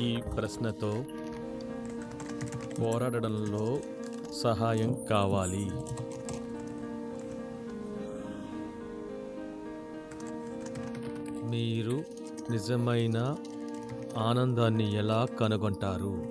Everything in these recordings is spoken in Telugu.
ఈ ప్రశ్నతో పోరాడడంలో సహాయం కావాలి. మీరు నిజమైన ఆనందాన్ని ఎలా కనుగొంటారు?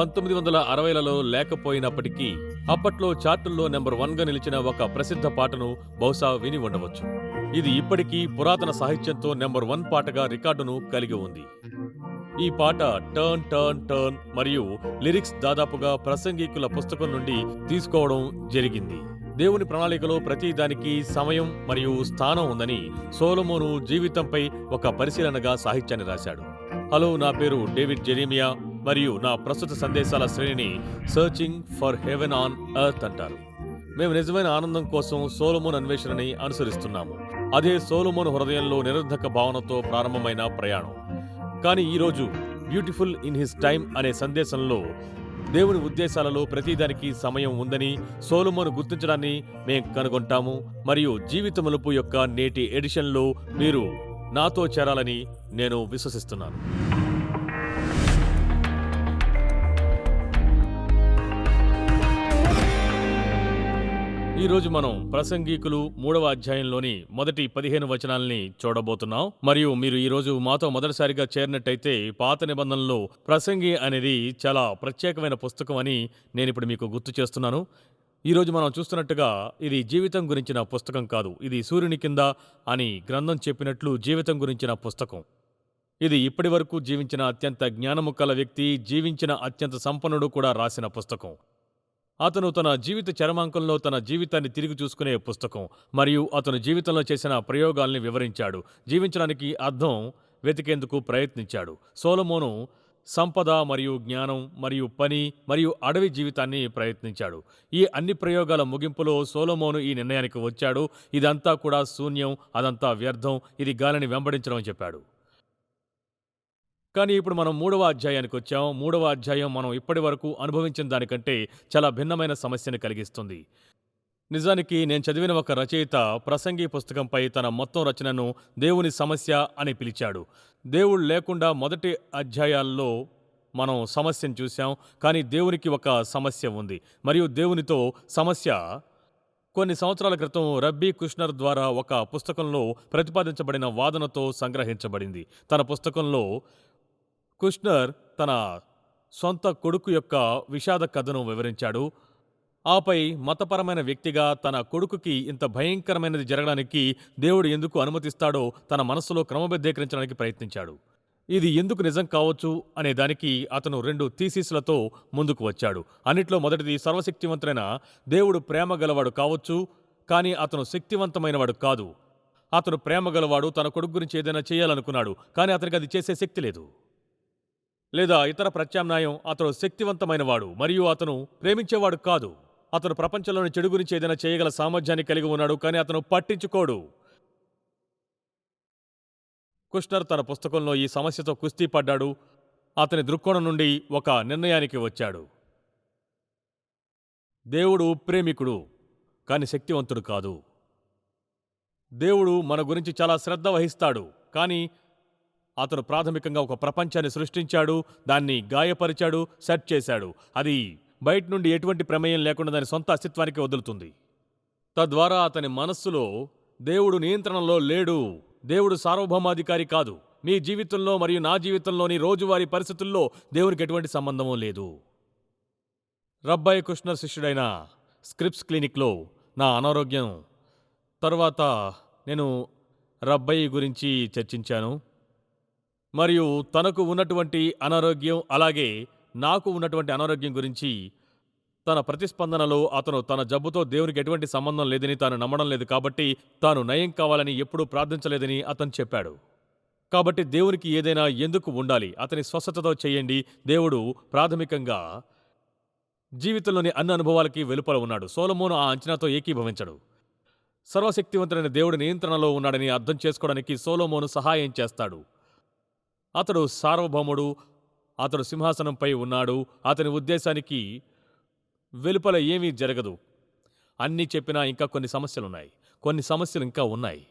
పంతొమ్మిది వందల అరవైలలో లేకపోయినప్పటికీ అప్పట్లో చార్టుల్లో నెంబర్ వన్గా నిలిచిన ఒక ప్రసిద్ధ పాటను బహుశా విని ఉండవచ్చు. ఇది ఇప్పటికీ పురాతన సాహిత్యంతో నెంబర్ వన్ పాటగా రికార్డును కలిగి ఉంది. ఈ పాట టర్న్ టర్న్ టర్న్ మరియు లిరిక్స్ దాదాపుగా ప్రసంగికుల పుస్తకం నుండి తీసుకోవడం జరిగింది. దేవుని ప్రణాళికలో ప్రతి దానికి సమయం మరియు స్థానం ఉందని సోలమోను జీవితంపై ఒక పరిశీలనగా సాహిత్యాన్ని రాశాడు. హలో నా పేరు డేవిడ్ జెరీమియా. మరియు నా ప్రస్తుత సందేశాల శ్రేణిని searching for heaven on earth అంటారు. మేము నిజమైన ఆనందం కోసం సోలమోన్ అన్వేషణని అనుసరిస్తున్నాము. అదే సోలమోన్ హృదయంలో నిరర్ధక భావనతో ప్రారంభమైన ప్రయాణం. కానీ ఈరోజు బ్యూటిఫుల్ ఇన్ హిస్ టైం అనే సందేశంలో దేవుని ఉద్దేశాలలో ప్రతిదానికి సమయం ఉందని సోలమోను గుర్తించడాన్ని మేం కనుగొంటాము. మరియు జీవితమలుపు యొక్క నేటి ఎడిషన్లో మీరు నాతో చేరాలని నేను విశ్వసిస్తున్నాను. ఈరోజు మనం ప్రసంగికులు మూడవ అధ్యాయంలోని మొదటి పదిహేను వచనాల్ని చూడబోతున్నాం. మరియు మీరు ఈ రోజు మాతో మొదటిసారిగా చేరినట్టయితే పాత నిబంధనలో ప్రసంగి అనేది చాలా ప్రత్యేకమైన పుస్తకం అని నేను ఇప్పుడు మీకు గుర్తు చేస్తున్నాను. ఈరోజు మనం చూస్తున్నట్టుగా ఇది జీవితం గురించిన పుస్తకం కాదు. ఇది సూర్యుని కింద అని గ్రంథం చెప్పినట్లు జీవితం గురించిన పుస్తకం. ఇది ఇప్పటి వరకు జీవించిన అత్యంత జ్ఞానము కల వ్యక్తి జీవించిన అత్యంత సంపన్నుడు కూడా రాసిన పుస్తకం. అతను తన జీవిత చరమాంకంలో తన జీవితాన్ని తిరిగి చూసుకునే పుస్తకం మరియు అతను జీవితంలో చేసిన ప్రయోగాల్ని వివరించాడు. జీవించడానికి అర్థం వెతికేందుకు ప్రయత్నించాడు. సోలమోను సంపద మరియు జ్ఞానం మరియు పని మరియు అడవి జీవితాన్ని ప్రయత్నించాడు. ఈ అన్ని ప్రయోగాల ముగింపులో సోలమోను ఈ నిర్ణయానికి వచ్చాడు. ఇదంతా కూడా శూన్యం అదంతా వ్యర్థం ఇది గాలిని వెంబడించడం చెప్పాడు. కానీ ఇప్పుడు మనం మూడవ అధ్యాయానికి వచ్చాం. మూడవ అధ్యాయం మనం ఇప్పటి వరకు అనుభవించిన దానికంటే చాలా భిన్నమైన సమస్యను కలిగిస్తుంది. నిజానికి నేను చదివిన ఒక రచయిత ప్రసంగి పుస్తకంపై తన మొత్తం రచనను దేవుని సమస్య అని పిలిచాడు. దేవుడు లేకుండా మొదటి అధ్యాయాల్లో మనం సమస్యను చూసాం కానీ దేవునికి ఒక సమస్య ఉంది. మరియు దేవునితో సమస్య కొన్ని సంవత్సరాల క్రితం రబ్బీ కుష్నర్ ద్వారా ఒక పుస్తకంలో ప్రతిపాదించబడిన వాదనతో సంగ్రహించబడింది. తన పుస్తకంలో కుష్నర్ తన సొంత కొడుకు యొక్క విషాద కథను వివరించాడు. ఆపై మతపరమైన వ్యక్తిగా తన కొడుకుకి ఇంత భయంకరమైనది జరగడానికి దేవుడు ఎందుకు అనుమతిస్తాడో తన మనస్సులో క్రమబద్ధీకరించడానికి ప్రయత్నించాడు. ఇది ఎందుకు నిజం కావచ్చు అనే దానికి అతను రెండు థీసిస్లతో ముందుకు వచ్చాడు. అన్నిట్లో మొదటిది సర్వశక్తివంతుడైన దేవుడు ప్రేమ గలవాడు కావచ్చు కానీ అతను శక్తివంతమైనవాడు కాదు. అతను ప్రేమ గలవాడు తన కొడుకు గురించి ఏదైనా చేయాలనుకున్నాడు కానీ అతనికి అది చేసే శక్తి లేదు. లేదా ఇతర ప్రత్యామ్నాయం అతను శక్తివంతమైనవాడు మరియు అతను ప్రేమించేవాడు కాదు. అతను ప్రపంచంలోని చెడు గురించి ఏదైనా చేయగల సామర్థ్యాన్ని కలిగి ఉన్నాడు కానీ అతను పట్టించుకోడు. కుష్నర్ తన పుస్తకంలో ఈ సమస్యతో కుస్తీ పడ్డాడు. అతని దృక్కోణం నుండి ఒక నిర్ణయానికి వచ్చాడు. దేవుడు ప్రేమికుడు కాని శక్తివంతుడు కాదు. దేవుడు మన గురించి చాలా శ్రద్ధ వహిస్తాడు కానీ అతను ప్రాథమికంగా ఒక ప్రపంచాన్ని సృష్టించాడు దాన్ని గాయపరిచాడు సెట్ చేశాడు. అది బయట నుండి ఎటువంటి ప్రమేయం లేకుండా దాని సొంత అస్తిత్వానికి వదులుతుంది. తద్వారా అతని మనస్సులో దేవుడు నియంత్రణలో లేడు. దేవుడు సార్వభౌమాధికారి కాదు. మీ జీవితంలో మరియు నా జీవితంలోని రోజువారీ పరిస్థితుల్లో దేవునికి ఎటువంటి సంబంధమూ లేదు. రబ్బాయి కృష్ణ శిష్యుడైన స్క్రిప్స్ క్లినిక్లో నా అనారోగ్యం. తర్వాత నేను రబ్బయ్య గురించి చర్చించాను. మరియు తనకు ఉన్నటువంటి అనారోగ్యం అలాగే నాకు ఉన్నటువంటి అనారోగ్యం గురించి తన ప్రతిస్పందనలో అతను తన జబ్బుతో దేవునికి ఎటువంటి సంబంధం లేదని తాను నమ్మడం లేదు కాబట్టి తాను నయం కావాలని ఎప్పుడూ ప్రార్థించలేదని అతను చెప్పాడు. కాబట్టి దేవునికి ఏదైనా ఎందుకు ఉండాలి? అతని స్వస్థతతో చేయండి. దేవుడు ప్రాథమికంగా జీవితంలోని అన్ని అనుభవాలకి వెలుపల ఉన్నాడు. సోలమోను ఆ అంచనాతో ఏకీభవించడు. సర్వశక్తివంతుడైన దేవుడి నియంత్రణలో ఉన్నాడని అర్థం చేసుకోవడానికి సోలోమోను సహాయం చేస్తాడు. అతడు సార్వభౌముడు అతడు సింహాసనంపై ఉన్నాడు అతని ఉద్దేశానికి వెలుపల ఏమీ జరగదు. అన్నీ చెప్పినా ఇంకా కొన్ని సమస్యలున్నాయి కొన్ని సమస్యలు ఇంకా ఉన్నాయి.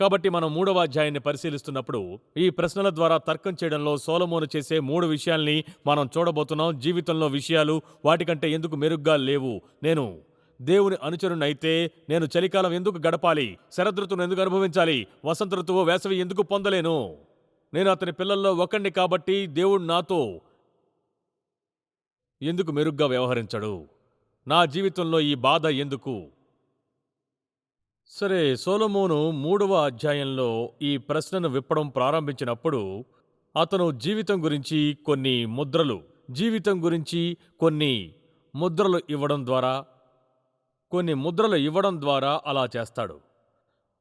కాబట్టి మనం మూడవ అధ్యాయాన్ని పరిశీలిస్తున్నప్పుడు ఈ ప్రశ్నల ద్వారా తర్కం చేయడంలో సోలమోను చేసే మూడు విషయాల్ని మనం చూడబోతున్నాం. జీవితంలో విషయాలు వాటికంటే ఎందుకు మెరుగ్గా లేవు? నేను దేవుని అనుచరునైతే నేను చలికాలం ఎందుకు గడపాలి? శరదృతువును ఎందుకు అనుభవించాలి? వసంత ఋతువు వేసవి ఎందుకు పొందలేను? నేను అతని పిల్లల్లో ఒకణ్ణి కాబట్టి దేవుడు నాతో ఎందుకు మెరుగ్గా వ్యవహరించడు? నా జీవితంలో ఈ బాధ ఎందుకు? సరే సోలమోను మూడవ అధ్యాయంలో ఈ ప్రశ్నను విప్పడం ప్రారంభించినప్పుడు అతను జీవితం గురించి కొన్ని ముద్రలు జీవితం గురించి కొన్ని ముద్రలు ఇవ్వడం ద్వారా కొన్ని ముద్రలు ఇవ్వడం ద్వారా అలా చేస్తాడు.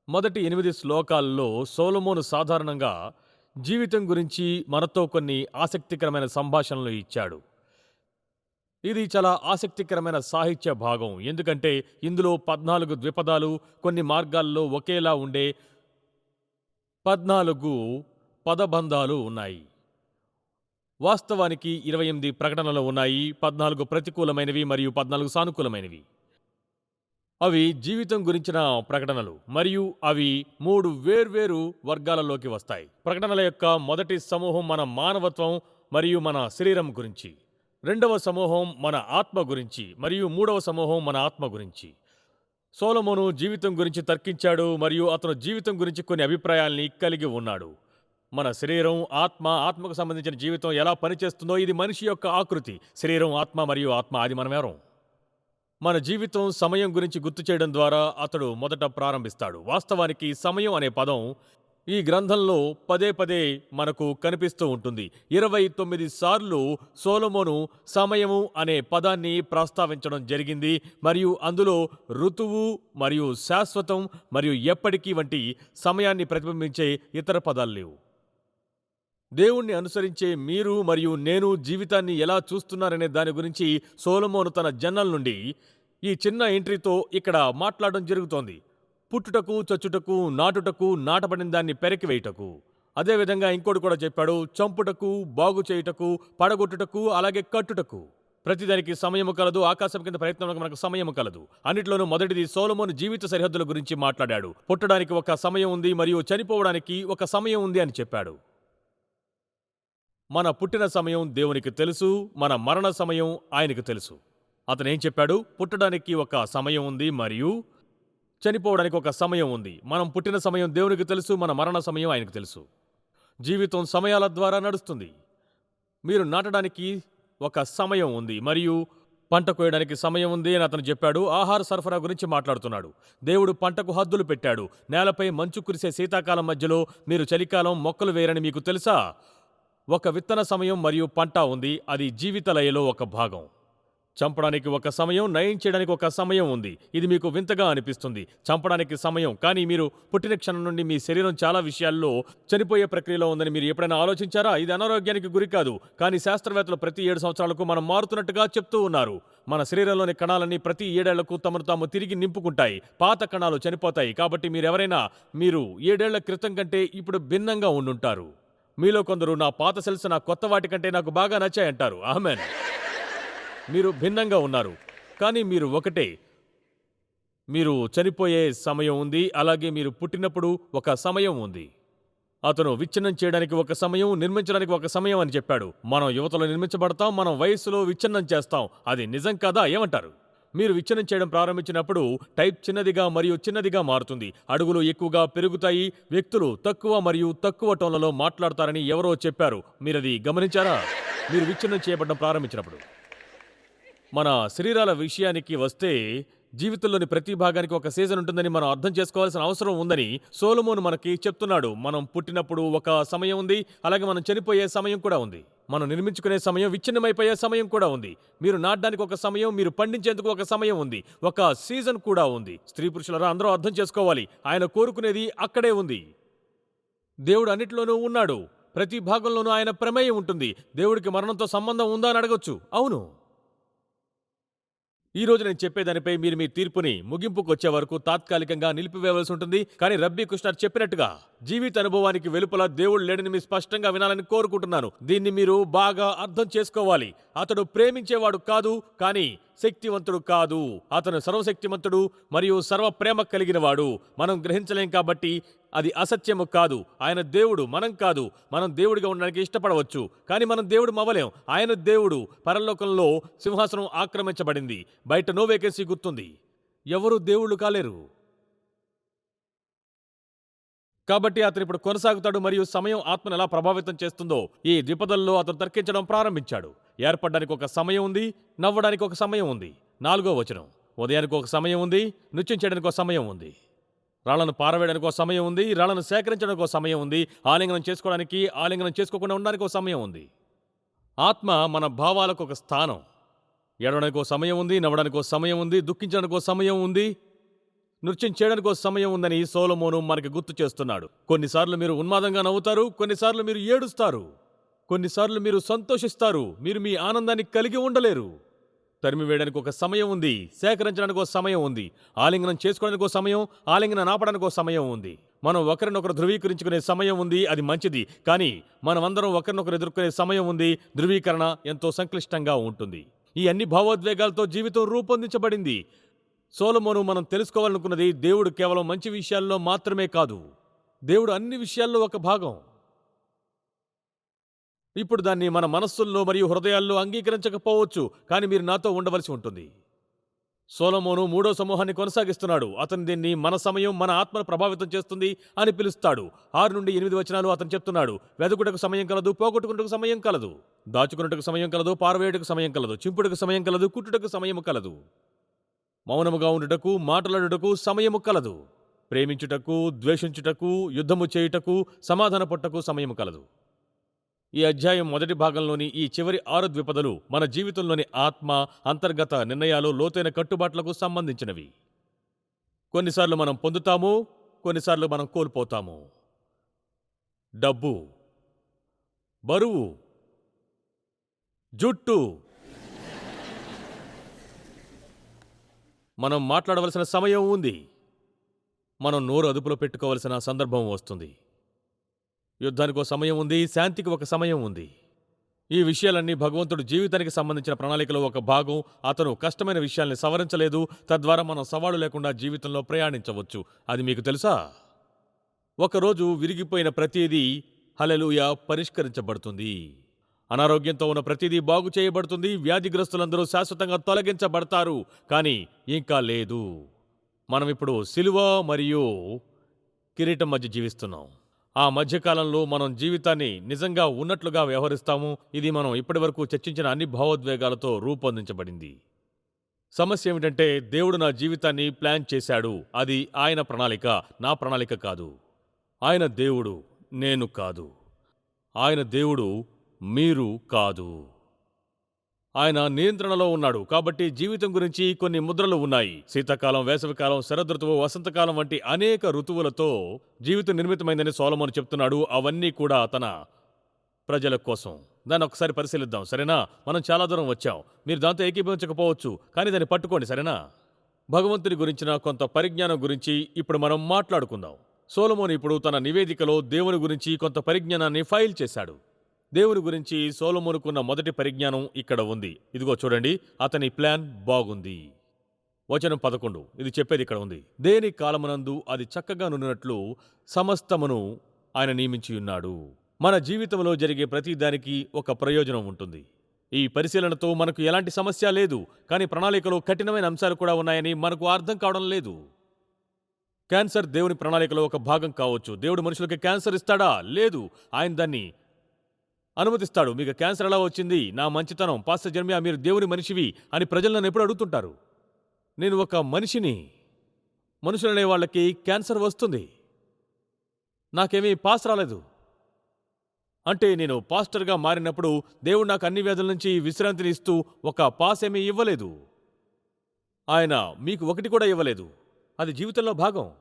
మొదటి ఎనిమిది శ్లోకాల్లో సోలమోను సాధారణంగా జీవితం గురించి మనతో కొన్ని ఆసక్తికరమైన సంభాషణలు ఇచ్చాడు. ఇది చాలా ఆసక్తికరమైన సాహిత్య భాగం. ఎందుకంటే ఇందులో పద్నాలుగు ద్విపదాలు కొన్ని మార్గాల్లో ఒకేలా ఉండే పద్నాలుగు పదబంధాలు ఉన్నాయి. వాస్తవానికి ఇరవై ఎనిమిది ప్రకటనలు ఉన్నాయి. పద్నాలుగు ప్రతికూలమైనవి మరియు పద్నాలుగు సానుకూలమైనవి. అవి జీవితం గురించిన ప్రకటనలు మరియు అవి మూడు వేర్వేరు వర్గాలలోకి వస్తాయి. ప్రకటనల యొక్క మొదటి సమూహం మన మానవత్వం మరియు మన శరీరం గురించి రెండవ సమూహం మన ఆత్మ గురించి మరియు మూడవ సమూహం మన ఆత్మ గురించి. సోలమోను జీవితం గురించి తర్కించాడు మరియు అతను జీవితం గురించి కొన్ని అభిప్రాయాల్ని కలిగి ఉన్నాడు. మన శరీరం ఆత్మ ఆత్మకు సంబంధించిన జీవితం ఎలా పనిచేస్తుందో ఇది మనిషి యొక్క ఆకృతి. శరీరం ఆత్మ మరియు ఆత్మ అది మనమెవరం మన జీవితం సమయం గురించి గుర్తు చేయడం ద్వారా అతడు మొదట ప్రారంభిస్తాడు. వాస్తవానికి సమయం అనే పదం ఈ గ్రంథంలో పదే పదే మనకు కనిపిస్తూ ఉంటుంది. ఇరవై తొమ్మిది సార్లు సోలమోను సమయము అనే పదాన్ని ప్రస్తావించడం జరిగింది. మరియు అందులో ఋతువు మరియు శాశ్వతం మరియు ఎప్పటికీ వంటి సమయాన్ని ప్రతిబింబించే ఇతర పదాలు లేవు. దేవుణ్ణి అనుసరించే మీరు మరియు నేను జీవితాన్ని ఎలా చూస్తున్నారనే దాని గురించి సోలమోను తన జన్నల నుండి ఈ చిన్న ఎంట్రీతో ఇక్కడ మాట్లాడడం జరుగుతోంది. పుట్టుటకు చచ్చుటకు నాటుటకు నాటబడిన దాన్ని పెరకివేయుటకు. అదేవిధంగా ఇంకోటి కూడా చెప్పాడు చంపుటకు బాగు చేయుటకు పడగొట్టుటకు అలాగే కట్టుటకు. ప్రతిదానికి సమయము కలదు ఆకాశం కింద ప్రయత్నం మనకు సమయం కలదు. అన్నిట్లోనూ మొదటిది సోలమోను జీవిత సరిహద్దుల గురించి మాట్లాడాడు. పుట్టడానికి ఒక సమయం ఉంది మరియు చనిపోవడానికి ఒక సమయం ఉంది అని చెప్పాడు. మన పుట్టిన సమయం దేవునికి తెలుసు మన మరణ సమయం ఆయనకు తెలుసు. అతను ఏం చెప్పాడు? పుట్టడానికి ఒక సమయం ఉంది మరియు చనిపోవడానికి ఒక సమయం ఉంది. మనం పుట్టిన సమయం దేవునికి తెలుసు మన మరణ సమయం ఆయనకు తెలుసు. జీవితం సమయాల ద్వారా నడుస్తుంది. మీరు నాటడానికి ఒక సమయం ఉంది మరియు పంట కోయడానికి సమయం ఉంది అని అతను చెప్పాడు. ఆహార సరఫరా గురించి మాట్లాడుతున్నాడు. దేవుడు పంటకు హద్దులు పెట్టాడు. నేలపై మంచు కురిసే శీతాకాలం మధ్యలో మీరు చలికాలం మొక్కలు వేయరని మీకు తెలుసా? ఒక విత్తన సమయం మరియు పంట ఉంది. అది జీవిత లయలో ఒక భాగం. చంపడానికి ఒక సమయం నయం చేయడానికి ఒక సమయం ఉంది. ఇది మీకు వింతగా అనిపిస్తుంది. చంపడానికి సమయం. కానీ మీరు పుట్టిన క్షణం నుండి మీ శరీరం చాలా విషయాల్లో చనిపోయే ప్రక్రియలో ఉందని మీరు ఎప్పుడైనా ఆలోచించారా? ఇది అనారోగ్యానికి గురి కాదు. కానీ శాస్త్రవేత్తలు ప్రతి ఏడు సంవత్సరాలకు మనం మారుతున్నట్టుగా చెప్తూ ఉన్నారు. మన శరీరంలోని కణాలన్నీ ప్రతి ఏడేళ్ళకు తమను తాము తిరిగి నింపుకుంటాయి. పాత కణాలు చనిపోతాయి. కాబట్టి మీరెవరైనా మీరు ఏడేళ్ళ క్రితం కంటే ఇప్పుడు భిన్నంగా ఉండుంటారు. మీలో కొందరు నా పాత సెల్స్ నా కొత్త వాటి కంటే నాకు బాగా నచ్చాయంటారు. ఆమెన్. మీరు భిన్నంగా ఉన్నారు. కానీ మీరు ఒకటే. మీరు చనిపోయే సమయం ఉంది. అలాగే మీరు పుట్టినప్పుడు ఒక సమయం ఉంది. అతను విచ్ఛిన్నం చేయడానికి ఒక సమయం నిర్మించడానికి ఒక సమయం అని చెప్పాడు. మనం యువతలో నిర్మించబడతాం మనం వయస్సులో విచ్ఛిన్నం చేస్తాం. అది నిజం కాదా? ఏమంటారు? మీరు విచ్ఛిన్నం చేయడం ప్రారంభించినప్పుడు టైప్ చిన్నదిగా మరియు చిన్నదిగా మారుతుంది. అడుగులు ఎక్కువగా పెరుగుతాయి వ్యక్తులు తక్కువ మరియు తక్కువ టోన్లలో మాట్లాడతారని ఎవరో చెప్పారు. మీరది గమనించారా? మీరు విచ్ఛిన్నం చేయబడడం ప్రారంభించినప్పుడు. మన శరీరాల విషయానికి వస్తే జీవితంలోని ప్రతి భాగానికి ఒక సీజన్ ఉంటుందని మనం అర్థం చేసుకోవాల్సిన అవసరం ఉందని సోలమోన్ మనకి చెప్తున్నాడు. మనం పుట్టినప్పుడు ఒక సమయం ఉంది అలాగే మనం చనిపోయే సమయం కూడా ఉంది. మనం నిర్మించుకునే సమయం విచ్ఛిన్నమైపోయే సమయం కూడా ఉంది. మీరు నాటడానికి ఒక సమయం మీరు పండించేందుకు ఒక సమయం ఉంది. ఒక సీజన్ కూడా ఉంది. స్త్రీ పురుషులరా అందరూ అర్థం చేసుకోవాలి. ఆయన కోరుకునేది అక్కడే ఉంది. దేవుడు అన్నిటిలోనూ ఉన్నాడు. ప్రతి భాగంలోనూ ఆయన ప్రమేయం ఉంటుంది. దేవుడికి మరణంతో సంబంధం ఉందా అని అడగొచ్చు. అవును. ఈ రోజు నేను చెప్పేదానిపై మీరు మీ తీర్పుని ముగింపుకు వచ్చే వరకు తాత్కాలికంగా నిలిపివేయవలసి ఉంటుంది. కానీ రబ్బీ కృష్ణర్ చెప్పినట్టుగా జీవిత అనుభవానికి వెలుపల దేవుడు లేడని మీ స్పష్టంగా వినాలని కోరుకుంటున్నాను. దీన్ని మీరు బాగా అర్థం చేసుకోవాలి. అతడు ప్రేమించేవాడు కాదు కానీ శక్తివంతుడు కాదు. అతను సర్వశక్తివంతుడు మరియు సర్వ ప్రేమ కలిగినవాడు. మనం గ్రహించలేం కాబట్టి అది అసత్యము కాదు. ఆయన దేవుడు మనం కాదు. మనం దేవుడిగా ఉండడానికి ఇష్టపడవచ్చు. కానీ మనం దేవుడు అవ్వలేం ఆయన దేవుడు పరలోకంలో సింహాసనం ఆక్రమించబడింది. బయట నో వేకెన్సీ గుర్తుంది. ఎవరు దేవుళ్ళు కాలేరు. కాబట్టి అతను ఇప్పుడు కొనసాగుతాడు మరియు సమయం ఆత్మను ఎలా ప్రభావితం చేస్తుందో ఈ ద్విపదల్లో అతను తర్కించడం ప్రారంభించాడు. ఏర్పడడానికి ఒక సమయం ఉంది నవ్వడానికి ఒక సమయం ఉంది. నాలుగో వచనం. ఉదయానికి ఒక సమయం ఉంది నృత్యం చేయడానికి ఒక సమయం ఉంది. రాళ్ళను పారవేయడానికి ఒక సమయం ఉంది రాళ్ళను సేకరించడానికి ఒక సమయం ఉంది ఆలింగనం చేసుకోవడానికి ఆలింగనం చేసుకోకుండా ఉండడానికి ఒక సమయం ఉంది. ఆత్మ మన భావాలకు ఒక స్థానం. ఏడవడానికి ఒక సమయం ఉంది నవ్వడానికి ఒక సమయం ఉంది దుఃఖించడానికి ఒక సమయం ఉంది నృత్యం చేయడానికి ఒక సమయం ఉందని సోలమోను మనకి గుర్తు చేస్తున్నాడు. కొన్నిసార్లు మీరు ఉన్మాదంగా నవ్వుతారు కొన్నిసార్లు మీరు ఏడుస్తారు. కొన్నిసార్లు మీరు సంతోషిస్తారు మీరు మీ ఆనందాన్ని కలిగి ఉండలేరు. తరిమి వేయడానికి ఒక సమయం ఉంది. సేకరించడానికి ఒక సమయం ఉంది. ఆలింగనం చేసుకోవడానికి ఒక సమయం ఆలింగనం ఆపడానికి ఒక సమయం ఉంది. మనం ఒకరినొకరు ధృవీకరించుకునే సమయం ఉంది అది మంచిది. కానీ మనమందరం ఒకరినొకరు ఎదుర్కొనే సమయం ఉంది ధృవీకరణ ఎంతో సంక్లిష్టంగా ఉంటుంది. ఈ అన్ని భావోద్వేగాలతో జీవితం రూపొందించబడింది. సోలమోను మనం తెలుసుకోవాలనుకున్నది దేవుడు కేవలం మంచి విషయాల్లో మాత్రమే కాదు. దేవుడు అన్ని విషయాల్లో ఒక భాగం. ఇప్పుడు దాన్ని మన మనస్సుల్లో మరియు హృదయాల్లో అంగీకరించకపోవచ్చు కానీ మీరు నాతో ఉండవలసి ఉంటుంది. సోలమోను మూడో సమూహాన్ని కొనసాగిస్తున్నాడు. అతను దీన్ని మన సమయం మన ఆత్మను ప్రభావితం చేస్తుంది అని పిలుస్తాడు. ఆరు నుండి ఎనిమిది వచనాలు అతను చెప్తున్నాడు. వెదకుటకు సమయం కలదు పోగొట్టుకున్నటకు సమయం కలదు. దాచుకున్నటకు సమయం కలదు పారవేయుటకు సమయం కలదు చింపుటకు సమయం కలదు కుట్టుటకు సమయం కలదు. మౌనముగా ఉండుటకు మాట్లాడుటకు సమయము కలదు. ప్రేమించుటకు ద్వేషించుటకు యుద్ధము చేయుటకు సమాధాన పట్టకు సమయము కలదు. ఈ అధ్యాయం మొదటి భాగంలోని ఈ చివరి ఆరు ద్విపదలు మన జీవితంలోని ఆత్మ అంతర్గత నిర్ణయాలు లోతైన కట్టుబాట్లకు సంబంధించినవి. కొన్నిసార్లు మనం పొందుతాము కొన్నిసార్లు మనం కోల్పోతాము. డబ్బు బరువు జుట్టు. మనం మాట్లాడవలసిన సమయం ఉంది. మనం నోరు అదుపులో పెట్టుకోవలసిన సందర్భం వస్తుంది. యుద్ధానికి ఒక సమయం ఉంది శాంతికి ఒక సమయం ఉంది. ఈ విషయాలన్నీ భగవంతుడు జీవితానికి సంబంధించిన ప్రణాళికలో ఒక భాగం. అతను కష్టమైన విషయాల్ని సవరించలేదు. తద్వారా మనం సవాళ్ళు లేకుండా జీవితంలో ప్రయాణించవచ్చు. అది మీకు తెలుసా? ఒకరోజు విరిగిపోయిన ప్రతిదీ హలెలూయ పరిష్కరించబడుతుంది. అనారోగ్యంతో ఉన్న ప్రతిదీ బాగు చేయబడుతుంది. వ్యాధిగ్రస్తులందరూ శాశ్వతంగా తొలగించబడతారు. కానీ ఇంకా లేదు. మనం ఇప్పుడు సిలువ మరియు కిరీటం మధ్య జీవిస్తున్నాం. ఆ మధ్యకాలంలో మనం జీవితాన్ని నిజంగా ఉన్నట్లుగా వ్యవహరిస్తాము. ఇది మనం ఇప్పటివరకు చర్చించిన అన్ని భావోద్వేగాలతో రూపొందించబడింది. సమస్య ఏమిటంటే దేవుడు నా జీవితాన్ని ప్లాన్ చేశాడు. అది ఆయన ప్రణాళిక నా ప్రణాళిక కాదు. ఆయన దేవుడు నేను కాదు. ఆయన దేవుడు మీరు కాదు. ఆయన నియంత్రణలో ఉన్నాడు. కాబట్టి జీవితం గురించి కొన్ని ముద్రలు ఉన్నాయి. శీతాకాలం వేసవికాలం శరదృతువు వసంతకాలం వంటి అనేక ఋతువులతో జీవితం నిర్మితమైందని సోలమోన్ చెప్తున్నాడు. అవన్నీ కూడా తన ప్రజల కోసం. దాన్ని ఒకసారి పరిశీలిద్దాం. సరేనా? మనం చాలా దూరం వచ్చాం. మీరు దాంతో ఏకీభవించకపోవచ్చు. కానీ దాన్ని పట్టుకోండి. సరేనా? భగవంతుని గురించిన కొంత పరిజ్ఞానం గురించి ఇప్పుడు మనం మాట్లాడుకుందాం. సోలమోన్ ఇప్పుడు తన నివేదికలో దేవుని గురించి కొంత పరిజ్ఞానాన్ని ఫైల్ చేశాడు. దేవుని గురించి సోలమునుకున్న మొదటి పరిజ్ఞానం ఇక్కడ ఉంది. ఇదిగో చూడండి అతని ప్లాన్ బాగుంది. వచనం పదకొండు. ఇది చెప్పేది ఇక్కడ ఉంది. దేని కాలమునందు అది చక్కగా నున్నట్లు సమస్తమును ఆయన నియమించి ఉన్నాడు. మన జీవితంలో జరిగే ప్రతి దానికి ఒక ప్రయోజనం ఉంటుంది. ఈ పరిశీలనతో మనకు ఎలాంటి సమస్య లేదు కానీ ప్రణాళికలో కఠినమైన అంశాలు కూడా ఉన్నాయని మనకు అర్థం కావడం లేదు. క్యాన్సర్ దేవుని ప్రణాళికలో ఒక భాగం కావచ్చు. దేవుడు మనుషులకి క్యాన్సర్ ఇస్తాడా? లేదు. ఆయన దాన్ని అనుమతిస్తాడు. మీకు క్యాన్సర్ ఎలా వచ్చింది? నా మంచితనం. పాస్టర్ జన్మియా మీరు దేవుని మనిషివి అని ప్రజలు నన్ను ఎప్పుడు అడుగుతుంటారు. నేను ఒక మనిషిని. మనుషులనే వాళ్ళకి క్యాన్సర్ వస్తుంది. నాకేమీ పాస్ రాలేదు. అంటే నేను పాస్టర్గా మారినప్పుడు దేవుడు నాకు అన్ని వ్యాధుల నుంచి విశ్రాంతిని ఇస్తూ ఒక పాస్ ఏమీ ఇవ్వలేదు. ఆయన మీకు ఒకటి కూడా ఇవ్వలేదు. అది జీవితంలో భాగం.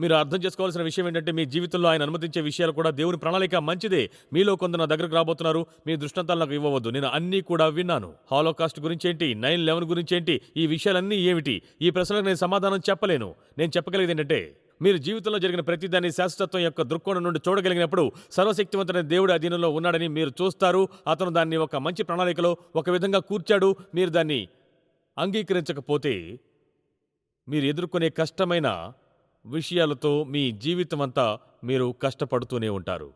మీరు అర్థం చేసుకోవాల్సిన విషయం ఏంటంటే మీ జీవితంలో ఆయన అనుమతించే విషయాలు కూడా దేవుని ప్రణాళిక మంచిదే. మీలో కొందరు నా దగ్గరకు రాబోతున్నారు మీ దృష్టాంతాలు నాకు ఇవ్వవద్దు. నేను అన్నీ కూడా విన్నాను. హాలోకాస్ట్ గురించి ఏంటి నైన్ లెవెన్ గురించి ఏంటి ఈ విషయాలన్నీ ఏమిటి? ఈ ప్రశ్నలకు నేను సమాధానం చెప్పలేను. నేను చెప్పగలిగేది ఏంటంటే మీరు జీవితంలో జరిగిన ప్రతిదాన్ని శాశ్వతత్వం యొక్క దృక్కోణం నుండి చూడగలిగినప్పుడు సర్వశక్తివంతుడైన దేవుడి అధీనంలో ఉన్నాడని మీరు చూస్తారు. అతను దాన్ని ఒక మంచి ప్రణాళికలో ఒక విధంగా కూర్చాడు. మీరు దాన్ని అంగీకరించకపోతే మీరు ఎదుర్కొనే కష్టమైన విషయాలతో మీ జీవితమంతా మీరు కష్టపడుతూనే ఉంటారు.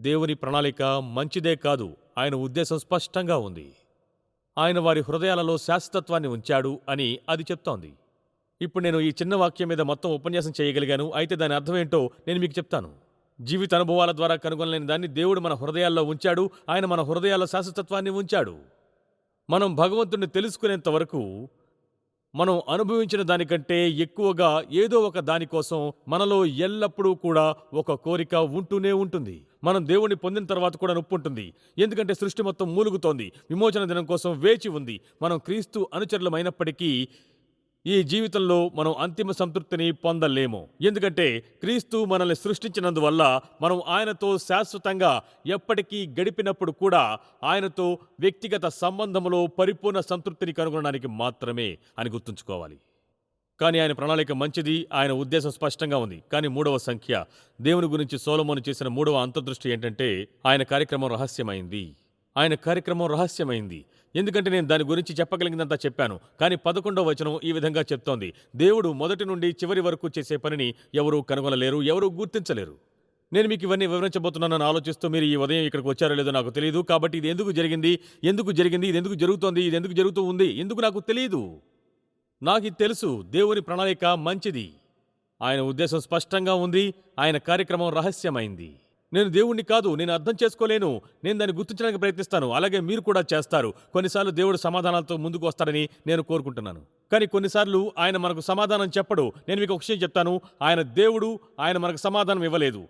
దేవుని ప్రణాళిక మంచిదే కాదు ఆయన ఉద్దేశం స్పష్టంగా ఉంది. ఆయన వారి హృదయాలలో శాశ్వతత్వాన్ని ఉంచాడు అని అది చెప్తోంది. ఇప్పుడు నేను ఈ చిన్న వాక్యం మీద మొత్తం ఉపన్యాసం చేయగలిగాను అయితే దాని అర్థం ఏంటో నేను మీకు చెప్తాను. జీవిత అనుభవాల ద్వారా కనుగొనలేని దాన్ని దేవుడు మన హృదయాల్లో ఉంచాడు ఆయన మన హృదయాల్లో శాశ్వతత్వాన్ని ఉంచాడు. మనం భగవంతుణ్ణి తెలుసుకునేంత వరకు మనం అనుభవించిన దానికంటే ఎక్కువగా ఏదో ఒక దానికోసం మనలో ఎల్లప్పుడూ కూడా ఒక కోరిక ఉంటూనే ఉంటుంది. మనం దేవుణ్ణి పొందిన తర్వాత కూడా నొప్పి ఉంటుంది. ఎందుకంటే సృష్టి మొత్తం మూలుగుతోంది. విమోచన దినం కోసం వేచి ఉంది. మనం క్రీస్తు అనుచరులమైనప్పటికీ ఈ జీవితంలో మనం అంతిమ సంతృప్తిని పొందలేము. ఎందుకంటే క్రీస్తు మనల్ని సృష్టించినందువల్ల మనం ఆయనతో శాశ్వతంగా ఎప్పటికీ గడిపినప్పుడు కూడా ఆయనతో వ్యక్తిగత సంబంధంలో పరిపూర్ణ సంతృప్తిని కనుగొనడానికి మాత్రమే అని గుర్తుంచుకోవాలి. కానీ ఆయన ప్రణాళిక మంచిది ఆయన ఉద్దేశం స్పష్టంగా ఉంది. కానీ మూడవ సంఖ్య దేవుని గురించి సోలమోను చేసిన మూడవ అంతర్దృష్టి ఏంటంటే ఆయన కార్యక్రమం రహస్యమైంది. ఆయన కార్యక్రమం రహస్యమైంది. ఎందుకంటే నేను దాని గురించి చెప్పగలిగిందంతా చెప్పాను. కానీ పదకొండవ వచనం ఈ విధంగా చెప్తోంది. దేవుడు మొదటి నుండి చివరి వరకు చేసే పనిని ఎవరూ కనుగొనలేరు ఎవరూ గుర్తించలేరు. నేను మీకు ఇవన్నీ వివరించబోతున్నానని ఆలోచిస్తూ మీరు ఈ ఉదయం ఇక్కడికి వచ్చారో లేదో నాకు తెలియదు కాబట్టి ఇది ఎందుకు జరిగింది? ఎందుకు జరిగింది? ఇది ఎందుకు జరుగుతోంది? ఇది ఎందుకు జరుగుతూ ఉంది? ఎందుకు నాకు తెలియదు నాకు ఇది తెలుసు. దేవుని ప్రణాళిక మంచిది. ఆయన ఉద్దేశం స్పష్టంగా ఉంది. ఆయన కార్యక్రమం రహస్యమైంది. నేను దేవుణ్ణి కాదు నేను అర్థం చేసుకోలేను. నేను దాన్ని గుర్తించడానికి ప్రయత్నిస్తాను. అలాగే మీరు కూడా చేస్తారు. కొన్నిసార్లు దేవుడు సమాధానాలతో ముందుకు వస్తారని నేను కోరుకుంటున్నాను. కానీ కొన్నిసార్లు ఆయన మనకు సమాధానం చెప్పడు. నేను మీకు ఒక విషయం చెప్తాను. ఆయన దేవుడు ఆయన మనకు సమాధానం ఇవ్వలేదు.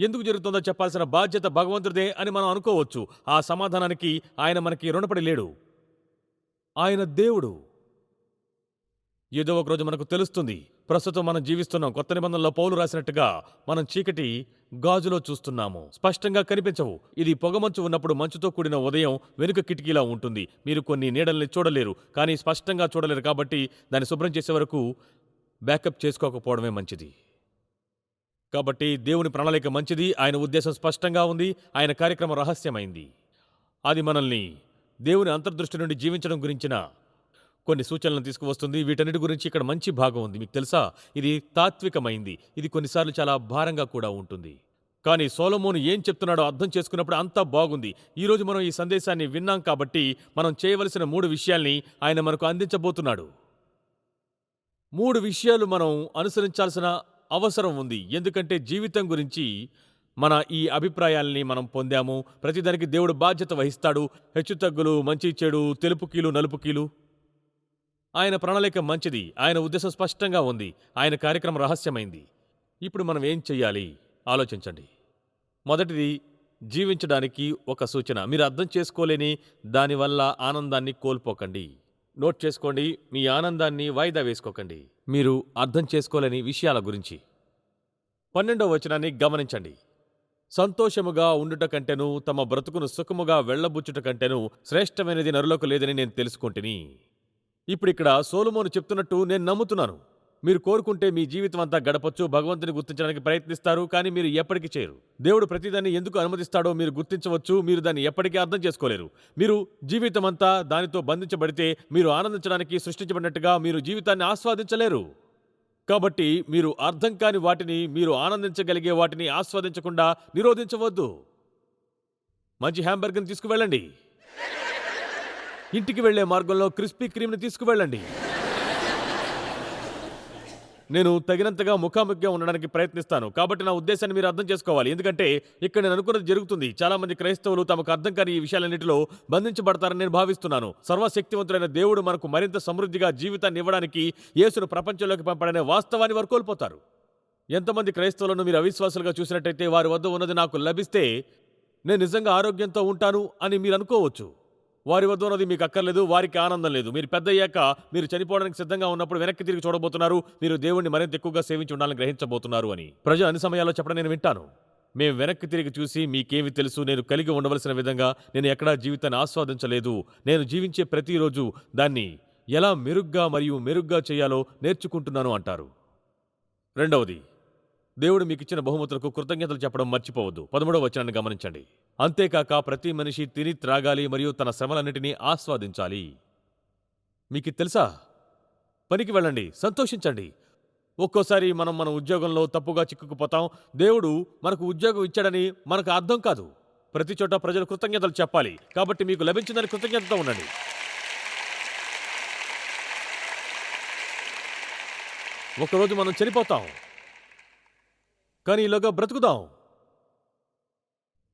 ఎందుకు జరుగుతుందో చెప్పాల్సిన బాధ్యత భగవంతుడిదే అని మనం అనుకోవచ్చు. ఆ సమాధానానికి ఆయన మనకి రుణపడి లేడు. ఆయన దేవుడు. ఏదో ఒక రోజు మనకు తెలుస్తుంది. ప్రస్తుతం మనం జీవిస్తున్నాం. కొత్త నిబంధనలో పౌలు రాసినట్టుగా మనం చీకటి గాజులో చూస్తున్నాము. స్పష్టంగా కనిపించవు. ఇది పొగమంచు ఉన్నప్పుడు మంచుతో కూడిన ఉదయం వెనుక కిటికీలా ఉంటుంది. మీరు కొన్ని నీడల్ని చూడలేరు. కానీ స్పష్టంగా చూడలేరు కాబట్టి దాన్ని శుభ్రం చేసే వరకు బ్యాకప్ చేసుకోకపోవడమే మంచిది. కాబట్టి దేవుని ప్రణాళిక మంచిది. ఆయన ఉద్దేశం స్పష్టంగా ఉంది. ఆయన కార్యక్రమం రహస్యమైంది. అది మనల్ని దేవుని అంతర్దృష్టి నుండి జీవించడం గురించిన కొన్ని సూచనలను తీసుకువస్తుంది. వీటన్నిటి గురించి ఇక్కడ మంచి భాగం ఉంది. మీకు తెలుసా? ఇది తాత్వికమైంది. ఇది కొన్నిసార్లు చాలా భారంగా కూడా ఉంటుంది. కానీ సోలమోను ఏం చెప్తున్నాడో అర్థం చేసుకున్నప్పుడు అంతా బాగుంది. ఈరోజు మనం ఈ సందేశాన్ని విన్నాం కాబట్టి మనం చేయవలసిన మూడు విషయాల్ని ఆయన మనకు అందించబోతున్నాడు. మూడు విషయాలు మనం అనుసరించాల్సిన అవసరం ఉంది. ఎందుకంటే జీవితం గురించి మన ఈ అభిప్రాయాల్ని మనం పొందాము. ప్రతిదానికి దేవుడు బాధ్యత వహిస్తాడు. హెచ్చుతగ్గులు మంచి చెడు తెలుపు కీలు నలుపు కీలు ఆయన ప్రణాళిక మంచిది ఆయన ఉద్దేశం స్పష్టంగా ఉంది ఆయన కార్యక్రమం రహస్యమైంది. ఇప్పుడు మనం ఏం చెయ్యాలి? ఆలోచించండి. మొదటిది జీవించడానికి ఒక సూచన. మీరు అర్థం చేసుకోలేని దానివల్ల ఆనందాన్ని కోల్పోకండి. నోట్ చేసుకోండి మీ ఆనందాన్ని వాయిదా వేసుకోకండి. మీరు అర్థం చేసుకోలేని విషయాల గురించి. పన్నెండవ వచనాన్ని గమనించండి. సంతోషముగా ఉండుట కంటెను తమ బ్రతుకును సుఖముగా వెళ్ళబుచ్చుట కంటెను శ్రేష్టమైనది నరులకు లేదని నేను తెలుసుకుంటుని. ఇప్పుడు ఇక్కడ సోలుమోను చెప్తున్నట్టు నేను నమ్ముతున్నాను. మీరు కోరుకుంటే మీ జీవితం అంతా గడపచ్చు భగవంతుని గుర్తించడానికి ప్రయత్నిస్తారు కానీ మీరు ఎప్పటికీ చేయరు. దేవుడు ప్రతిదాన్ని ఎందుకు అనుమతిస్తాడో మీరు గుర్తించవచ్చు మీరు దాన్ని ఎప్పటికీ అర్థం చేసుకోలేరు. మీరు జీవితం అంతా దానితో బంధించబడితే మీరు ఆనందించడానికి సృష్టించబడినట్టుగా మీరు జీవితాన్ని ఆస్వాదించలేరు. కాబట్టి మీరు అర్థం కాని వాటిని మీరు ఆనందించగలిగే వాటిని ఆస్వాదించకుండా నిరోధించవద్దు. మంచి హ్యాంబర్గర్ని తీసుకువెళ్ళండి. ఇంటికి వెళ్ళే మార్గంలో క్రిస్పీ క్రీమ్ని తీసుకువెళ్ళండి. నేను తగినంతగా ముఖాముఖిగా ఉండడానికి ప్రయత్నిస్తాను. కాబట్టి నా ఉద్దేశాన్ని మీరు అర్థం చేసుకోవాలి. ఎందుకంటే ఇక్కడ నేను అనుకున్నది జరుగుతుంది. చాలా మంది క్రైస్తవులు తమకు అర్థం కాని ఈ విషయాలన్నింటిలో బంధించబడతారని నేను భావిస్తున్నాను. సర్వశక్తివంతుడైన దేవుడు మనకు మరింత సమృద్ధిగా జీవితాన్ని ఇవ్వడానికి యేసును ప్రపంచంలోకి పంపడనే వాస్తవాన్ని వారు కోల్పోతారు. ఎంతమంది క్రైస్తవులను మీరు అవిశ్వాసులుగా చూసినట్టయితే వారి వద్ద ఉన్నది నాకు లభిస్తే నేను నిజంగా ఆరోగ్యంతో ఉంటాను అని మీరు అనుకోవచ్చు. వారి వద్ద ఉన్నది మీకు అక్కర్లేదు వారికి ఆనందం లేదు. మీరు పెద్ద అయ్యాక మీరు చనిపోవడానికి సిద్ధంగా ఉన్నప్పుడు వెనక్కి తిరిగి చూడబోతున్నారు. మీరు దేవుణ్ణి మరింత ఎక్కువగా సేవించి ఉండాలని గ్రహించబోతున్నారు అని. ప్రజలు అన్ని సమయాల్లో చెప్పడం నేను వింటాను. మేము వెనక్కి తిరిగి చూసి మీకేమి తెలుసు నేను కలిగి ఉండవలసిన విధంగా నేను ఎక్కడా జీవితాన్ని ఆస్వాదించలేదు. నేను జీవించే ప్రతిరోజు దాన్ని ఎలా మెరుగ్గా మరియు మెరుగ్గా చేయాలో నేర్చుకుంటున్నాను అంటారు. రెండవది దేవుడు మీకు ఇచ్చిన బహుమతులకు కృతజ్ఞతలు చెప్పడం మర్చిపోవద్దు. పదమూడవ వచనాన్ని గమనించండి. అంతేకాక ప్రతి మనిషి తిని త్రాగాలి మరియు తన శ్రమలన్నిటినీ ఆస్వాదించాలి. మీకు తెలుసా? పనికి వెళ్ళండి సంతోషించండి. ఒక్కోసారి మనం మన ఉద్యోగంలో తప్పుగా చిక్కుకుపోతాం. దేవుడు మనకు ఉద్యోగం ఇచ్చాడని మనకు అర్థం కాదు. ప్రతి చోట ప్రజలు కృతజ్ఞతలు చెప్పాలి. కాబట్టి మీకు లభించిందని కృతజ్ఞతతో ఉండండి. ఒకరోజు మనం చనిపోతాం. కానీ ఇలాగా బ్రతుకుదాం.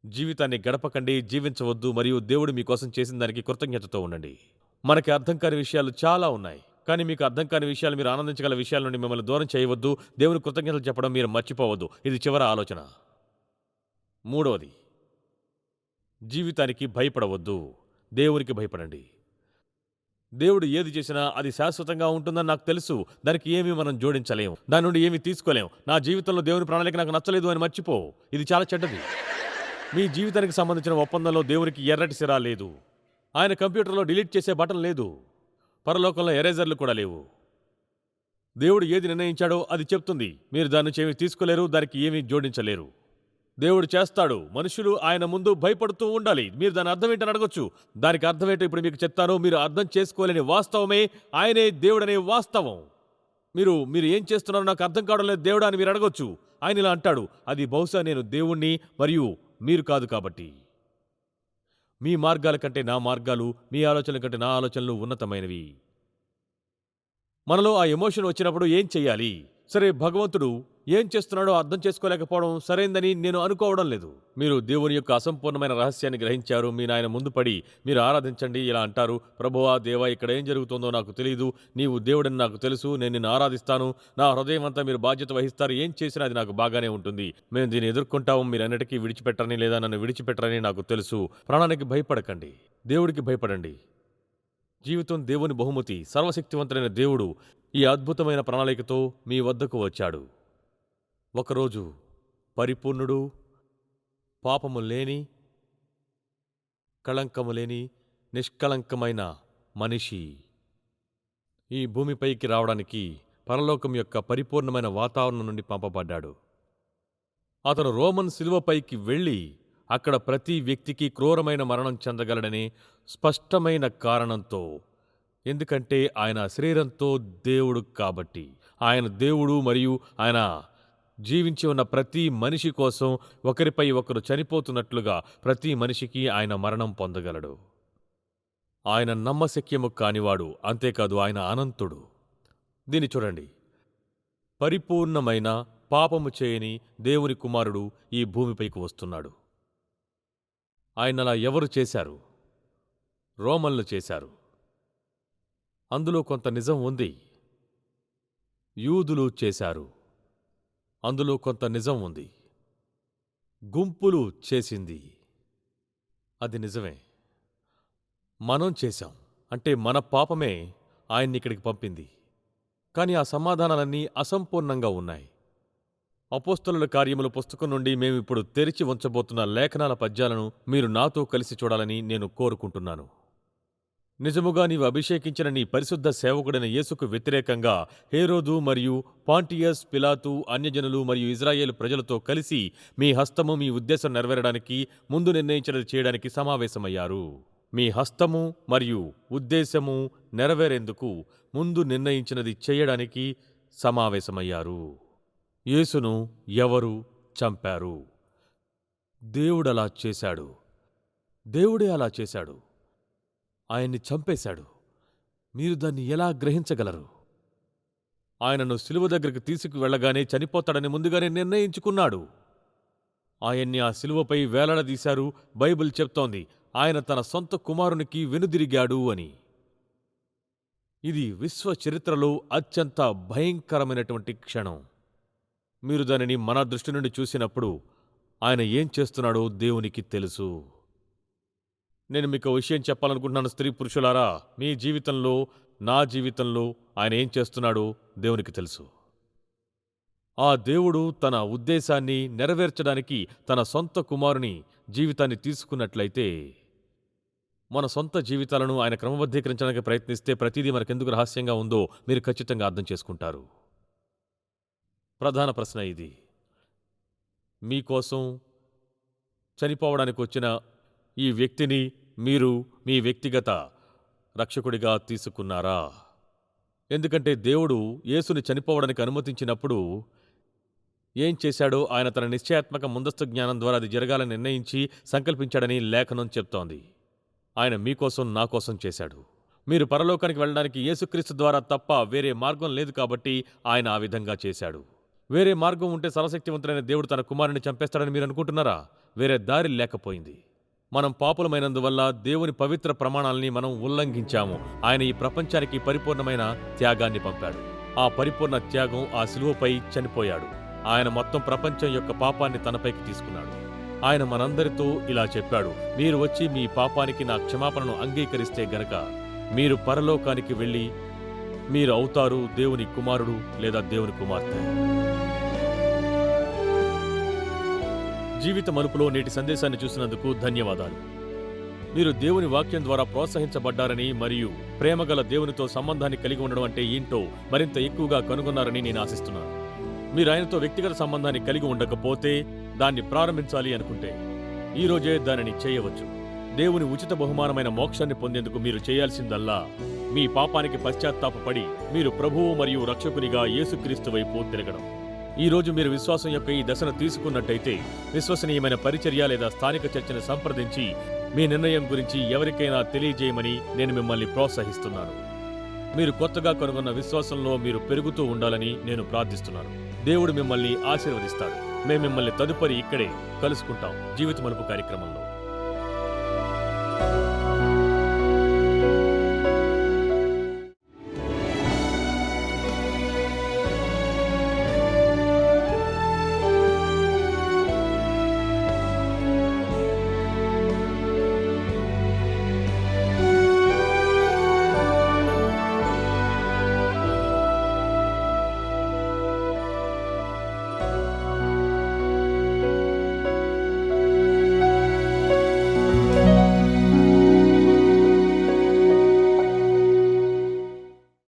జీవితాన్ని గడపకండి జీవించవద్దు మరియు దేవుడు మీకోసం చేసిన దానికి కృతజ్ఞతతో ఉండండి. మనకి అర్థం కాని విషయాలు చాలా ఉన్నాయి. కానీ మీకు అర్థం కాని విషయాలు మీరు ఆనందించగల విషయాల నుండి మిమ్మల్ని దూరం చేయవద్దు. దేవుని కృతజ్ఞతలు చెప్పడం మీరు మర్చిపోవద్దు. ఇది చివరి ఆలోచన. మూడవది. జీవితానికి భయపడవద్దు. దేవునికి భయపడండి. దేవుడు ఏది చేసినా అది శాశ్వతంగా ఉంటుందని నాకు తెలుసు. దానికి ఏమీ మనం జోడించలేము. దాని నుండి ఏమీ తీసుకోలేము. నా జీవితంలో దేవుని ప్రణాళిక నాకు నచ్చలేదు అని మర్చిపో. ఇది చాలా చెడ్డది. మీ జీవితానికి సంబంధించిన ఒప్పందంలో దేవునికి ఎర్రటి సిరా లేదు. ఆయన కంప్యూటర్లో డిలీట్ చేసే బటన్ లేదు. పరలోకంలో ఎరేజర్లు కూడా లేవు. దేవుడు ఏది నిర్ణయించాడో అది చెప్తుంది. మీరు దాని నుంచి ఏమీ తీసుకోలేరు దానికి ఏమీ జోడించలేరు. దేవుడు చేస్తాడు. మనుషులు ఆయన ముందు భయపడుతూ ఉండాలి. మీరు దాని అర్థం ఏంటని అడగొచ్చు. దానికి అర్థం ఏంటో ఇప్పుడు మీకు చెప్తాను. మీరు అర్థం చేసుకోలేని వాస్తవమే ఆయనే దేవుడనే వాస్తవం. మీరు మీరు ఏం చేస్తున్నారో నాకు అర్థం కావడం లేదు దేవుడా అని మీరు అడగొచ్చు. ఆయన ఇలా అంటాడు. అది బహుశా నేను దేవుణ్ణి మరియు మీరు కాదు కాబట్టి. మీ మార్గాల కంటే నా మార్గాలు మీ ఆలోచనల కంటే నా ఆలోచనలు ఉన్నతమైనవి. మనలో ఆ ఎమోషన్ వచ్చినప్పుడు ఏం చెయ్యాలి సరే భగవంతుడు ఏం చేస్తున్నాడో అర్థం చేసుకోలేకపోవడం సరైందని నేను అనుకోవడం లేదు. మీరు దేవుని యొక్క అసంపూర్ణమైన రహస్యాన్ని గ్రహించారు మీ నాయన ముందు పడి మీరు ఆరాధించండి ఇలా అంటారు. ప్రభువా దేవా ఇక్కడ ఏం జరుగుతుందో నాకు తెలియదు నీవు దేవుడని నాకు తెలుసు నేను నిన్ను ఆరాధిస్తాను. నా హృదయం అంతా మీరు బాధ్యత వహిస్తారు ఏం చేసినా అది నాకు బాగానే ఉంటుంది. మేము దీన్ని ఎదుర్కొంటాము మీరు అన్నిటికీ విడిచిపెట్టరని లేదా నన్ను విడిచిపెట్టరని నాకు తెలుసు. ప్రాణానికి భయపడకండి దేవుడికి భయపడండి. జీవితం దేవుని బహుమతి సర్వశక్తివంతుడైన దేవుడు ఈ అద్భుతమైన ప్రణాళికతో మీ వద్దకు వచ్చాడు. ఒకరోజు పరిపూర్ణుడు పాపము లేని కళంకము లేని నిష్కళంకమైన మనిషి ఈ భూమిపైకి రావడానికి పరలోకం యొక్క పరిపూర్ణమైన వాతావరణం నుండి పంపబడ్డాడు. అతను రోమన్ శిలువపైకి వెళ్ళి అక్కడ ప్రతి వ్యక్తికి క్రూరమైన మరణం చెందగలడని స్పష్టమైన కారణంతో ఎందుకంటే ఆయన శరీరంతో దేవుడు కాబట్టి. ఆయన దేవుడు మరియు ఆయన జీవించి ఉన్న ప్రతి మనిషి కోసం ఒకరిపై ఒకరు చనిపోతున్నట్లుగా ప్రతి మనిషికి ఆయన మరణం పొందగలడు. ఆయన నమ్మశక్యము కానివాడు అంతేకాదు ఆయన అనంతుడు. దీన్ని చూడండి. పరిపూర్ణమైన పాపము చేయని దేవుని కుమారుడు ఈ భూమిపైకి వస్తున్నాడు. ఆయన అలా ఎవరు చేశారు? రోమన్లు చేశారు. అందులో కొంత నిజం ఉంది. యూదులు చేశారు. అందులో కొంత నిజం ఉంది. గుంపులు చేసింది. అది నిజమే. మనం చేశాం. అంటే మన పాపమే ఆయన్ని ఇక్కడికి పంపింది. కానీ ఆ సమాధానాలన్నీ అసంపూర్ణంగా ఉన్నాయి. అపోస్తలుల కార్యముల పుస్తకం నుండి మేమిప్పుడు తెరిచి ఉంచబోతున్న లేఖనాల పద్యాలను మీరు నాతో కలిసి చూడాలని నేను కోరుకుంటున్నాను. నిజముగా నీవు అభిషేకించిన నీ పరిశుద్ధ సేవకుడైన యేసుకు వ్యతిరేకంగా హేరోదు మరియు పాంటియస్ పిలాతు అన్యజనులు మరియు ఇజ్రాయేల్ ప్రజలతో కలిసి మీ హస్తము మీ ఉద్దేశం నెరవేరడానికి ముందు నిర్ణయించినది చేయడానికి సమావేశమయ్యారు. మీ హస్తము మరియు ఉద్దేశము నెరవేరేందుకు ముందు నిర్ణయించినది చేయడానికి సమావేశమయ్యారు. యేసును ఎవరు చంపారు? దేవుడలా చేశాడు. దేవుడే అలా చేశాడు. ఆయన్ని చంపేశాడు. మీరు దాన్ని ఎలా గ్రహించగలరు? ఆయనను సిలువ దగ్గరికి తీసుకువెళ్ళగానే చనిపోతాడని ముందుగానే నిర్ణయించుకున్నాడు. ఆయన్ని ఆ సిలువపై వేలాడదీశారు బైబిల్ చెప్తోంది ఆయన తన సొంత కుమారునికి వెనుదిరిగాడు అని. ఇది విశ్వ చరిత్రలో అత్యంత భయంకరమైనటువంటి క్షణం. మీరు దానిని మన దృష్టి నుండి చూసినప్పుడు ఆయన ఏం చేస్తున్నాడో దేవునికి తెలుసు. నేను మీకు విషయం చెప్పాలనుకుంటున్నాను స్త్రీ పురుషులారా. మీ జీవితంలో నా జీవితంలో ఆయన ఏం చేస్తున్నాడో దేవునికి తెలుసు. ఆ దేవుడు తన ఉద్దేశాన్ని నెరవేర్చడానికి తన సొంత కుమారుని జీవితాన్ని తీసుకున్నట్లయితే మన సొంత జీవితాలను ఆయన క్రమబద్ధీకరించడానికి ప్రయత్నిస్తే ప్రతిదీ మనకెందుకు రహస్యంగా ఉందో మీరు ఖచ్చితంగా అర్థం చేసుకుంటారు. ప్రధాన ప్రశ్న ఇది. మీకోసం చనిపోవడానికి వచ్చిన ఈ వ్యక్తిని మీరు మీ వ్యక్తిగత రక్షకుడిగా తీసుకున్నారా? ఎందుకంటే దేవుడు యేసుని చనిపోవడానికి అనుమతించినప్పుడు ఏం చేశాడో ఆయన తన నిశ్చయాత్మక ముందస్తు జ్ఞానం ద్వారా అది జరగాలని నిర్ణయించి సంకల్పించాడని లేఖనం చెప్తోంది. ఆయన మీకోసం నా కోసం చేశాడు. మీరు పరలోకానికి వెళ్ళడానికి యేసుక్రీస్తు ద్వారా తప్ప వేరే మార్గం లేదు కాబట్టి ఆయన ఆ విధంగా చేశాడు. వేరే మార్గం ఉంటే సర్వశక్తివంతుడైన దేవుడు తన కుమారుని చంపేస్తాడని మీరు అనుకుంటున్నారా? వేరే దారి లేకపోయింది. మనం పాపులమైనందువల్ల దేవుని పవిత్ర ప్రమాణాలని మనం ఉల్లంఘించాము. ఆయన ఈ ప్రపంచానికి పరిపూర్ణమైన త్యాగాన్ని పంపాడు. ఆ పరిపూర్ణ త్యాగం ఆ శిలువపై చనిపోయాడు. ఆయన మొత్తం ప్రపంచం యొక్క పాపాన్ని తనపైకి తీసుకున్నాడు. ఆయన మనందరితో ఇలా చెప్పాడు మీరు వచ్చి మీ పాపానికి నా క్షమాపణను అంగీకరిస్తే గనక మీరు పరలోకానికి వెళ్ళి మీరు అవుతారు దేవుని కుమారుడు లేదా దేవుని కుమార్తె. జీవిత మలుపులో నేటి సందేశాన్ని చూసినందుకు ధన్యవాదాలు. మీరు దేవుని వాక్యం ద్వారా ప్రోత్సహించబడ్డారని మరియు ప్రేమగల దేవునితో సంబంధాన్ని కలిగి ఉండడం అంటే ఏంటో మరింత ఎక్కువగా కనుగొన్నారని నేను ఆశిస్తున్నాను. మీరు ఆయనతో వ్యక్తిగత సంబంధాన్ని కలిగి ఉండకపోతే దాన్ని ప్రారంభించాలి అనుకుంటే ఈ రోజే దానిని చేయవచ్చు. దేవుని ఉచిత బహుమానమైన మోక్షాన్ని పొందేందుకు మీరు చేయాల్సిందల్లా మీ పాపానికి పశ్చాత్తాపపడి మీరు ప్రభువు మరియు రక్షకునిగా యేసుక్రీస్తు వైపు తిరగడం. ఈ రోజు మీరు విశ్వాసం యొక్క ఈ దశను తీసుకున్నట్టయితే విశ్వసనీయమైన పరిచర్య లేదా స్థానిక చర్చను సంప్రదించి మీ నిర్ణయం గురించి ఎవరికైనా తెలియజేయమని నేను మిమ్మల్ని ప్రోత్సహిస్తున్నాను. మీరు కొత్తగా కనుగొన్న విశ్వాసంలో మీరు పెరుగుతూ ఉండాలని నేను ప్రార్థిస్తున్నాను. దేవుడు మిమ్మల్ని ఆశీర్వదిస్తాడు. మేము మిమ్మల్ని తదుపరి ఇక్కడే కలుసుకుంటాం. జీవిత మలుపు కార్యక్రమంలో.